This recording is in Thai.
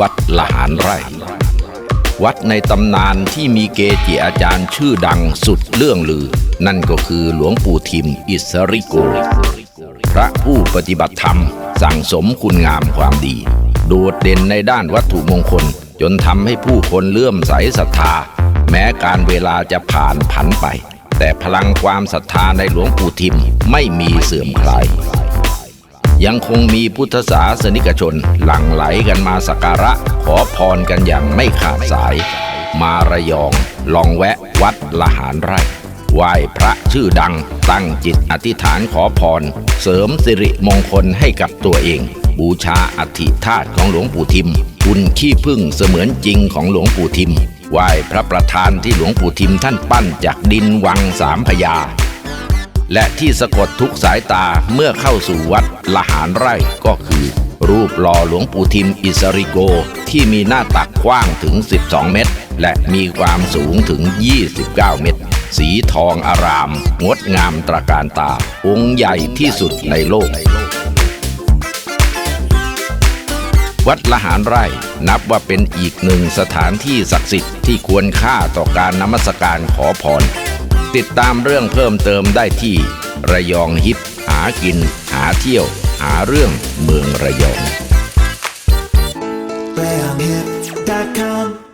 วัดละหารไร่ วัดในตำนานที่มีเกจิอาจารย์ชื่อดังสุดเรื่องลือ นั่นก็คือหลวงปู่ทิมอิสริโกริพระผู้ปฏิบัติธรรม สั่งสมคุณงามความดี โดดเด่นในด้านวัตถุมงคล จนทำให้ผู้คนเลื่อมใสศรัทธา แม้การเวลาจะผ่านผันไป แต่พลังความศรัทธาในหลวงปู่ทิมไม่มีเสื่อมคลาย ยังคงมีพุทธศาสนิกชน หลั่งไหลกันมาสักการะ ขอพรกันอย่างไม่ขาดสาย มาระยองลองแวะวัดละหารไร่ไหว้พระชื่อดัง ตั้งจิตอธิษฐานขอพร เสริมสิริมงคลให้กับตัวเอง บูชาอธิธาตของหลวงปู่ทิมบุญขี้พึ่งเสมือนจริงของหลวงปู่ทิมไหว้พระประธานที่หลวงปู่ทิมท่านปั้นจากดินวังสามพญา และที่สะกดทุกสายตาเมื่อเข้าสู่วัดละหารไร่ก็คือ รูปหล่อหลวงปู่ทิมอิสริโก ที่มีหน้าตักกว้างถึง 12 เมตร และมีความสูงถึง 29 เมตร สีทองอาราม งดงามตระการตา องค์ใหญ่ที่สุดในโลก วัดละหารไร่นับว่าเป็นอีกหนึ่งสถานที่ศักดิ์สิทธิ์ที่ควรค่าต่อการนมัสการขอพร ติดตามเรื่องเพิ่มเติมได้ที่ ระยองฮิต หากิน หาเที่ยว หาเรื่องเมืองระยอง Yeah.